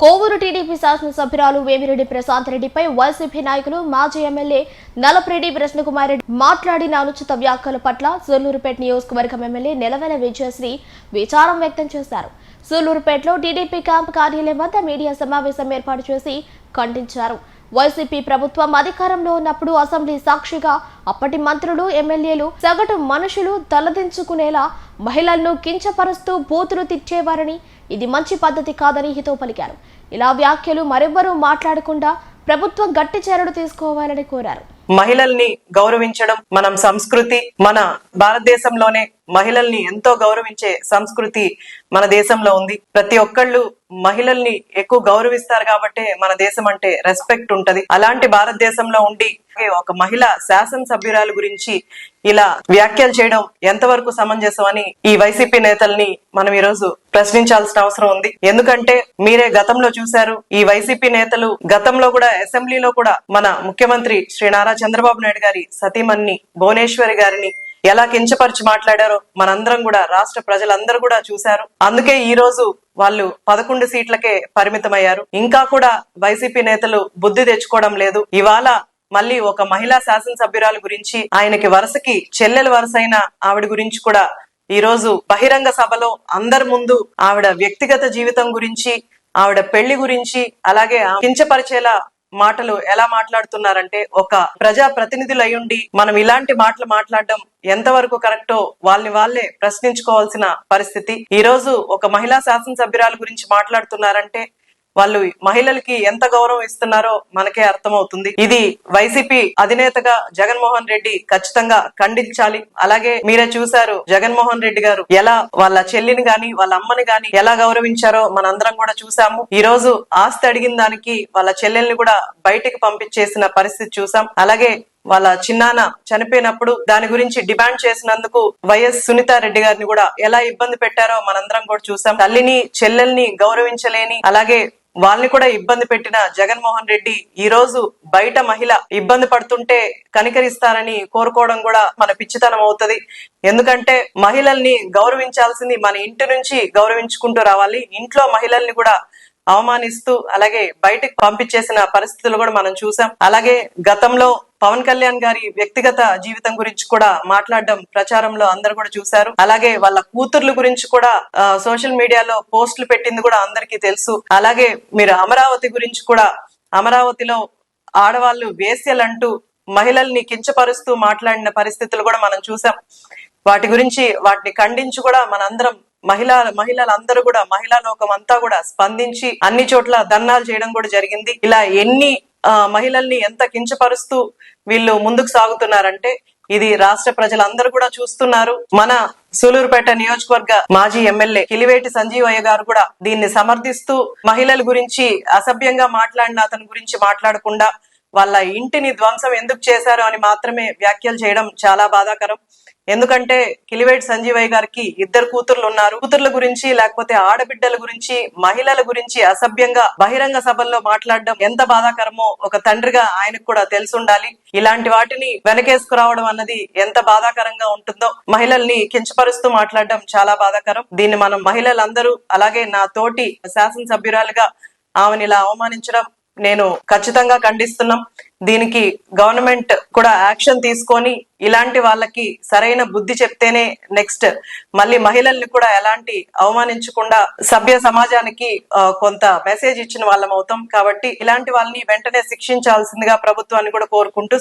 Kovur TDP శాసనసభ్యురాలు వేమిరెడ్డి ప్రశాంత్ రెడ్డిపై YCP నాయకులు మాజీ ఎమ్మెల్యే నలపరెడ్డి కృష్ణకుమార్ రెడ్డి మాట్లాడిన అనుచిత వ్యాఖ్యల పట్ల సూళ్ళూరుపేట నియోజకవర్గం ఎమ్మెల్యే నిలవెల విజయశ్రీ విచారం వ్యక్తం చేశారు. సూళ్ళూరుపేటలో టీడీపీ క్యాంప్ కార్యాలయం వద్ద మీడియా సమావేశం ఏర్పాటు చేసి ఖండించారు. వైసీపీ ప్రభుత్వం అధికారంలో ఉన్నప్పుడు అసెంబ్లీ సాక్షిగా అప్పటి మంత్రులు ఎమ్మెల్యేలు సగటు మనుషులు తలదించుకునేలా మహిళలను కించపరుస్తూ బూతులు తిట్టేవారని ఇది మంచి పద్ధతి కాదని హితో పలికారు. ఇలా వ్యాఖ్యలు మరెవ్వరూ మాట్లాడకుండా ప్రభుత్వం గట్టి చర్యలు తీసుకోవాలని కోరారు. మహిళల్ని గౌరవించడం మనం సంస్కృతి మన భారతదేశంలోనే మహిళల్ని ఎంతో గౌరవించే సంస్కృతి మన దేశంలో ఉంది. ప్రతి ఒక్కళ్ళు మహిళల్ని ఎక్కువ గౌరవిస్తారు కాబట్టి మన దేశం అంటే రెస్పెక్ట్ ఉంటది. అలాంటి భారతదేశంలో ఉండి ఒక మహిళ శాసనసభ్యురాలు గురించి ఇలా వ్యాఖ్యలు చేయడం ఎంతవరకు సమంజసం అని ఈ వైసీపీ నేతల్ని మనం ఈ రోజు ప్రశ్నించాల్సిన అవసరం ఉంది. ఎందుకంటే మీరే గతంలో చూశారు ఈ వైసీపీ నేతలు గతంలో కూడా అసెంబ్లీలో కూడా మన ముఖ్యమంత్రి శ్రీ నారా చంద్రబాబు నాయుడు గారి సతీమణి భువనేశ్వరి గారిని ఎలా కించపరిచి మాట్లాడారో మనందరం కూడా రాష్ట్ర ప్రజలందరూ కూడా చూశారు. అందుకే ఈ రోజు వాళ్ళు పదకొండు సీట్లకే పరిమితమయ్యారు. ఇంకా కూడా వైసీపీ నేతలు బుద్ధి తెచ్చుకోవడం లేదు. ఇవాళ మళ్ళీ ఒక మహిళా శాసనసభ్యురాలు గురించి ఆయనకి వరుసకి చెల్లెల వరుసైన ఆవిడ గురించి కూడా ఈ రోజు బహిరంగ సభలో అందరి ముందు ఆవిడ వ్యక్తిగత జీవితం గురించి ఆవిడ పెళ్ళి గురించి అలాగే కించపరిచేలా మాటలు ఎలా మాట్లాడుతున్నారంటే ఒక ప్రజా ప్రతినిధులు అయ్యుండి మనం ఇలాంటి మాటలు మాట్లాడడం ఎంతవరకు కరెక్టో వాళ్ళని వాళ్ళే ప్రశ్నించుకోవాల్సిన పరిస్థితి. ఈ రోజు ఒక మహిళా శాసనసభ్యురాలు గురించి మాట్లాడుతున్నారంటే వాళ్ళు మహిళలకి ఎంత గౌరవం ఇస్తున్నారో మనకే అర్థమవుతుంది. ఇది వైసీపీ అధినేతగా జగన్మోహన్ రెడ్డి ఖచ్చితంగా ఖండించాలి. అలాగే మీరే చూశారు జగన్మోహన్ రెడ్డి గారు ఎలా వాళ్ళ చెల్లిని గాని వాళ్ళ అమ్మని గాని ఎలా గౌరవించారో మనందరం కూడా చూసాము ఈ రోజు ఆస్తి అడిగిన దానికి వాళ్ళ చెల్లెల్ని కూడా బయటికి పంపించేసిన పరిస్థితి చూసాం అలాగే వాళ్ళ చిన్నాన్న చనిపోయినప్పుడు దాని గురించి డిమాండ్ చేసినందుకు వైఎస్ సునీతారెడ్డి గారిని కూడా ఎలా ఇబ్బంది పెట్టారో మనందరం కూడా చూసాం తల్లిని చెల్లెల్ని గౌరవించలేని అలాగే వాళ్ళని కూడా ఇబ్బంది పెట్టిన జగన్మోహన్ రెడ్డి ఈ రోజు బయట మహిళ ఇబ్బంది పడుతుంటే కనికరిస్తారని కోరుకోవడం కూడా మన పిచ్చితనం అవుతది. ఎందుకంటే మహిళల్ని గౌరవించాల్సింది మన ఇంటి నుంచి గౌరవించుకుంటూ రావాలి. ఇంట్లో మహిళల్ని కూడా అవమానిస్తూ అలాగే బయటకు పంపించేసిన పరిస్థితులు కూడా మనం చూసాం. అలాగే గతంలో పవన్ కళ్యాణ్ గారి వ్యక్తిగత జీవితం గురించి కూడా మాట్లాడడం ప్రచారంలో అందరు కూడా చూశారు. అలాగే వాళ్ళ కూతుర్ల గురించి కూడా సోషల్ మీడియాలో పోస్టులు పెట్టింది కూడా అందరికీ తెలుసు. అలాగే మీరు అమరావతి గురించి కూడా అమరావతిలో ఆడవాళ్ళు వేస్యలంటూ మహిళల్ని కించపరుస్తూ మాట్లాడిన పరిస్థితులు కూడా మనం చూసాం వాటి గురించి వాటిని ఖండించి కూడా మనందరం మహిళా మహిళలందరూ కూడా మహిళా లోకం అంతా కూడా స్పందించి అన్ని చోట్ల ధర్నాలు చేయడం కూడా జరిగింది. ఇలా ఎన్ని మహిళల్ని ఎంత కించపరుస్తూ వీళ్ళు ముందుకు సాగుతున్నారంటే ఇది రాష్ట్ర ప్రజలందరూ కూడా చూస్తున్నారు. మన సూలూరుపేట నియోజకవర్గ మాజీ ఎమ్మెల్యే కిలివేటి సంజీవయ్య గారు కూడా దీన్ని సమర్థిస్తూ మహిళల గురించి అసభ్యంగా మాట్లాడిన అతని గురించి మాట్లాడకుండా వాళ్ళ ఇంటిని ధ్వంసం ఎందుకు చేశారు అని మాత్రమే వ్యాఖ్యలు చేయడం చాలా బాధాకరం. ఎందుకంటే కిలివేటి సంజీవయ్య గారికి ఇద్దరు కూతుర్లు ఉన్నారు. కూతుర్ల గురించి లేకపోతే ఆడబిడ్డల గురించి మహిళల గురించి అసభ్యంగా బహిరంగ సభల్లో మాట్లాడడం ఎంత బాధాకరమో ఒక తండ్రిగా ఆయనకు కూడా తెలిసి ఉండాలి ఇలాంటి వాటిని వెనకేసుకురావడం అన్నది ఎంత బాధాకరంగా ఉంటుందో మహిళల్ని కించపరుస్తూ మాట్లాడడం చాలా బాధాకరం. దీన్ని మనం మహిళలందరూ అలాగే నా తోటి శాసనసభ్యురాలుగా ఆమెను ఇలా అవమానించడం నేను ఖచ్చితంగా ఖండిస్తున్నాం. దీనికి గవర్నమెంట్ కూడా యాక్షన్ తీసుకొని ఇలాంటి వాళ్ళకి సరైన బుద్ధి చెప్తేనే నెక్స్ట్ మళ్ళీ మహిళల్ని కూడా ఎలాంటి అవమానించకుండా సభ్య సమాజానికి కొంత మెసేజ్ ఇచ్చిన వాళ్ళం అవుతాం. కాబట్టి ఇలాంటి వాళ్ళని వెంటనే శిక్షించాల్సిందిగా ప్రభుత్వాన్ని కూడా కోరుకుంటూ